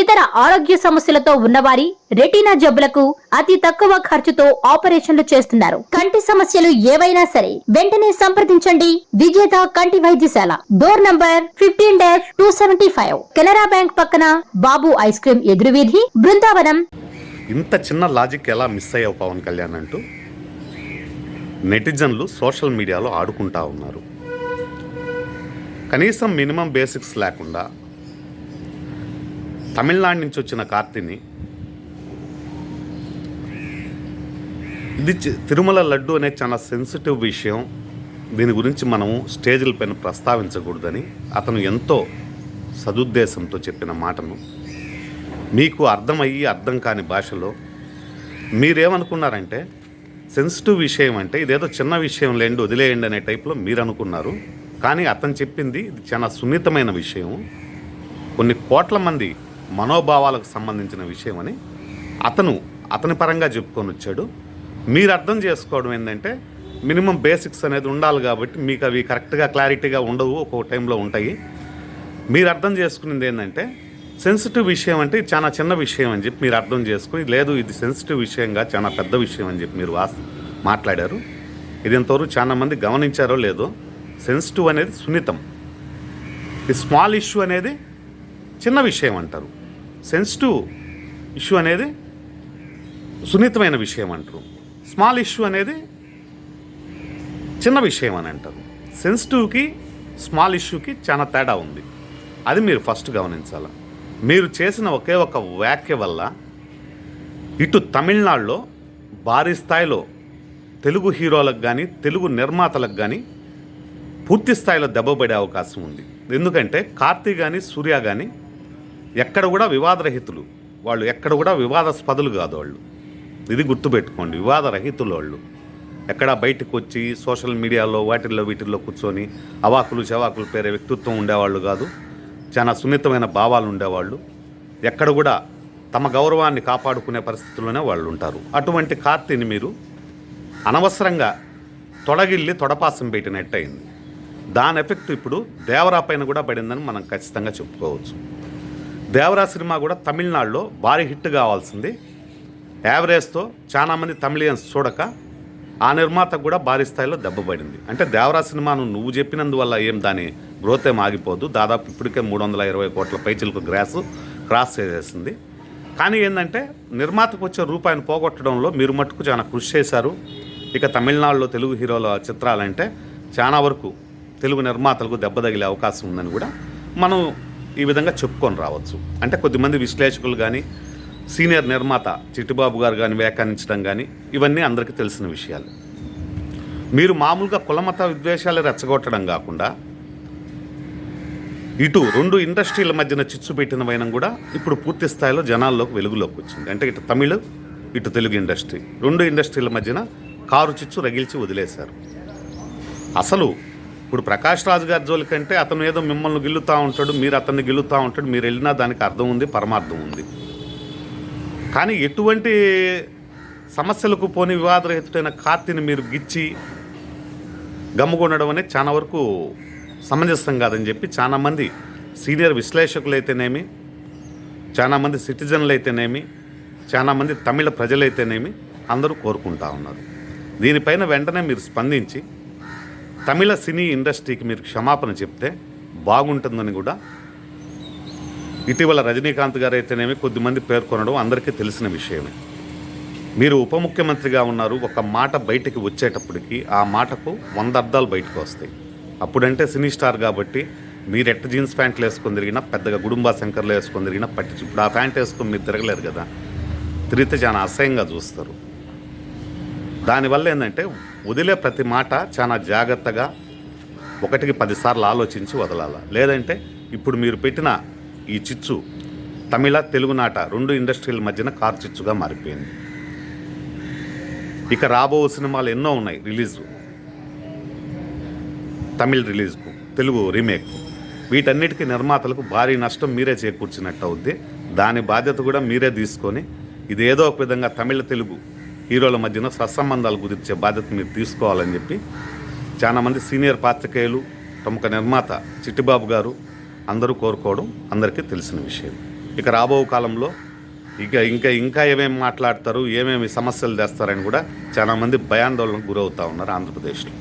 ఇతర ఆరోగ్య సమస్యలతో ఉన్నవారి రెటీనా జబ్బులకు అతి తక్కువ ఖర్చుతో ఆపరేషన్లు చేస్తున్నారు. కంటి సమస్యలు ఏవైనా సరే వెంటనే సంప్రదించండి. విజేత కంటి వైద్యశాల. Door number fifteen dash two seventy five. Canara bank పక్కన బాబు ఐస్ క్రీమ్ ఎదురువీధి బృందావనం. ఇంత చిన్న లాజిక్ ఎలా మిస్ అయ్యావు పవన్ కళ్యాణ్ అంటూ? నెటిజన్లు సోషల్ మీడియాలో ఆడుకుంటా ఉన్నారు. కనీసం మినిమం బేసిక్స్ లేకుండా తమిళనాడు నుంచి వచ్చిన కార్తీని ఇది చి- తిరుమల లడ్డు అనేది చాలా సెన్సిటివ్ విషయం. దీని గురించి మనం స్టేజ్ల పైన ప్రస్తావించకూడదని అతను ఎంతో సదుద్దేశంతో చెప్పిన మాటను. మీకు అర్థమయ్యి అర్థం కాని భాషలో మీరేమనుకున్నారంటే సెన్సిటివ్ విషయం అంటే ఇదేదో చిన్న విషయం లేండి వదిలేయండి అనే టైప్లో మీరు అనుకున్నారు కానీ అతను చెప్పింది ఇది చాలా సున్నితమైన విషయం. కొన్ని కోట్ల మంది మనోభావాలకు సంబంధించిన విషయం అని అతను అతని పరంగా చెప్పుకొని వచ్చాడు. మీరు అర్థం చేసుకోవడం ఏంటంటే మినిమం బేసిక్స్ అనేది ఉండాలి కాబట్టి మీకు అవి కరెక్ట్గా క్లారిటీగా ఉండవు ఒక్కొక్క టైంలో ఉంటాయి. మీరు అర్థం చేసుకునేది ఏంటంటే సెన్సిటివ్ విషయం అంటే చాలా చిన్న విషయం అని చెప్పి మీరు అర్థం చేసుకుని లేదు ఇది సెన్సిటివ్ విషయంగా చాలా పెద్ద విషయం అని చెప్పి మీరు వాస్ మాట్లాడారు. ఇది ఇంతవరకు చాలా మంది గమనించారో లేదో సెన్సిటివ్ అనేది సున్నితం. ఈ స్మాల్ ఇష్యూ అనేది చిన్న విషయం అంటారు. సెన్సిటివ్ ఇష్యూ అనేది సున్నితమైన విషయం అంటారు. స్మాల్ ఇష్యూ అనేది చిన్న విషయం అని అంటారు. సెన్సిటివ్కి స్మాల్ ఇష్యూకి చాలా తేడా ఉంది. అది మీరు ఫస్ట్ గమనించాలి? మీరు చేసిన ఒకే ఒక వ్యాఖ్య వల్ల ఇటు తమిళనాడులో భారీ స్థాయిలో తెలుగు హీరోలకు కానీ తెలుగు నిర్మాతలకు కానీ పూర్తి స్థాయిలో దెబ్బపడే అవకాశం ఉంది. ఎందుకంటే కార్తీ కానీ సూర్య కానీ ఎక్కడ కూడా వివాదరహితులు వాళ్ళు ఎక్కడ కూడా వివాదాస్పదులు కాదు వాళ్ళు. ఇది గుర్తుపెట్టుకోండి వివాదరహితులు వాళ్ళు. ఎక్కడ బయటకు వచ్చి సోషల్ మీడియాలో వాటిల్లో వీటిల్లో కూర్చొని అవాకులు చవాకులు పేరే వ్యక్తిత్వం ఉండేవాళ్ళు కాదు. చాలా సున్నితమైన భావాలు ఉండేవాళ్ళు. ఎక్కడ కూడా తమ గౌరవాన్ని కాపాడుకునే పరిస్థితుల్లోనే వాళ్ళు ఉంటారు. అటువంటి కార్తీని మీరు అనవసరంగా తొడగిల్లి తొడపాసం పెట్టినట్టు అయింది దాని ఎఫెక్ట్ ఇప్పుడు దేవరా పైన కూడా పడిందని మనం ఖచ్చితంగా చెప్పుకోవచ్చు. దేవరా సినిమా కూడా తమిళనాడులో భారీ హిట్ కావాల్సింది. యావరేజ్తో చాలామంది తమిళియన్స్ చూడక ఆ నిర్మాతకు కూడా భారీ స్థాయిలో దెబ్బపడింది అంటే దేవరా సినిమాను నువ్వు చెప్పినందువల్ల ఏం దాని గ్రోత్ ఏం ఆగిపోదు. దాదాపు ఇప్పటికే మూడు వందల ఇరవై కోట్ల పైచిలకు గ్రాస్ క్రాస్ చేసేసింది. కానీ ఏంటంటే నిర్మాతకు వచ్చే రూపాయిని పోగొట్టడంలో మీరు మట్టుకు చాలా కృషి చేశారు. ఇక తమిళనాడులో తెలుగు హీరోల చిత్రాలంటే చాలా వరకు తెలుగు నిర్మాతలకు దెబ్బ తగిలే అవకాశం ఉందని కూడా మనం ఈ విధంగా చెప్పుకొని రావచ్చు. అంటే కొద్దిమంది విశ్లేషకులు కానీ సీనియర్ నిర్మాత చిట్టిబాబు గారు కానీ వ్యాఖ్యానించడం కానీ ఇవన్నీ అందరికీ తెలిసిన విషయాలు. మీరు మామూలుగా కులమత విద్వేషాలు రెచ్చగొట్టడం కాకుండా ఇటు రెండు ఇండస్ట్రీల మధ్యన చిచ్చు పెట్టిన వైనం కూడా ఇప్పుడు పూర్తి స్థాయిలో జనాల్లోకి వెలుగులోకి వచ్చింది. అంటే ఇటు తమిళ్ ఇటు తెలుగు ఇండస్ట్రీ. రెండు ఇండస్ట్రీల మధ్యన కారు చిచ్చు రగిల్చి వదిలేశారు. అసలు ఇప్పుడు ప్రకాష్ రాజు గారి జోలి కంటే అతను ఏదో మిమ్మల్ని గిల్లుతూ ఉంటాడు మీరు అతన్ని గిల్లుతూ ఉంటాడు మీరు వెళ్ళినా దానికి అర్థం ఉంది పరమార్థం ఉంది. కానీ ఎటువంటి సమస్యలకు పోని వివాదరహితుడైన కార్తీని మీరు గిచ్చి గమ్ముకొనడం అనేది చాలా వరకు సమంజసం కాదని చెప్పి చాలామంది సీనియర్ విశ్లేషకులైతేనేమి చాలామంది సిటిజన్లు అయితేనేమి చాలామంది తమిళ ప్రజలైతేనేమి అందరూ కోరుకుంటా ఉన్నారు. దీనిపైన వెంటనే మీరు స్పందించి తమిళ సినీ ఇండస్ట్రీకి మీరు క్షమాపణ చెప్తే బాగుంటుందని కూడా ఇటీవల రజనీకాంత్ గారు అయితేనేమి కొద్దిమంది పేర్కొనడం అందరికీ తెలిసిన విషయమే. మీరు ఉప ముఖ్యమంత్రిగా ఉన్నారు ఒక మాట బయటికి వచ్చేటప్పటికి ఆ మాటకు వంద అర్థాలు బయటకు వస్తాయి. అప్పుడంటే సినీ స్టార్ కాబట్టి మీరు ఎట్ట జీన్స్ ప్యాంట్లు వేసుకొని తిరిగినా పెద్దగా గుడుంబా శంకర్లు వేసుకొని తిరిగినా పట్టించు ఇప్పుడు ఆ ప్యాంట్ వేసుకొని మీరు తిరగలేరు కదా. తిరిగితే చాలా అసహ్యంగా చూస్తారు. దానివల్ల ఏంటంటే వదిలే ప్రతి మాట చాలా జాగ్రత్తగా ఒకటికి పదిసార్లు ఆలోచించి వదలాల. లేదంటే ఇప్పుడు మీరు పెట్టిన ఈ చిచ్చు తమిళ తెలుగునాట రెండు ఇండస్ట్రీల మధ్యన కారు చిచ్చుగా మారిపోయింది. ఇక రాబో సినిమాలు ఎన్నో ఉన్నాయి రిలీజ్. తమిళ్ రిలీజ్కు తెలుగు రీమేక్ వీటన్నిటికీ నిర్మాతలకు భారీ నష్టం మీరే చేకూర్చినట్టు అవుద్ది దాని బాధ్యత కూడా మీరే తీసుకొని ఇది ఏదో ఒక విధంగా తమిళ తెలుగు హీరోల మధ్యన సత్సంబంధాలు కుదిర్చే బాధ్యత మీరు తీసుకోవాలని చెప్పి చాలామంది సీనియర్ పాత్రికేయులు ప్రముఖ నిర్మాత చిట్టిబాబు గారు అందరూ కోరుకోవడం అందరికీ తెలిసిన విషయం. ఇక రాబో కాలంలో ఇక ఇంకా ఇంకా ఏమేమి మాట్లాడతారు ఏమేమి సమస్యలు తెస్తారని కూడా చాలామంది భయాందోళనకు గురవుతూ ఉన్నారు ఆంధ్రప్రదేశ్లో.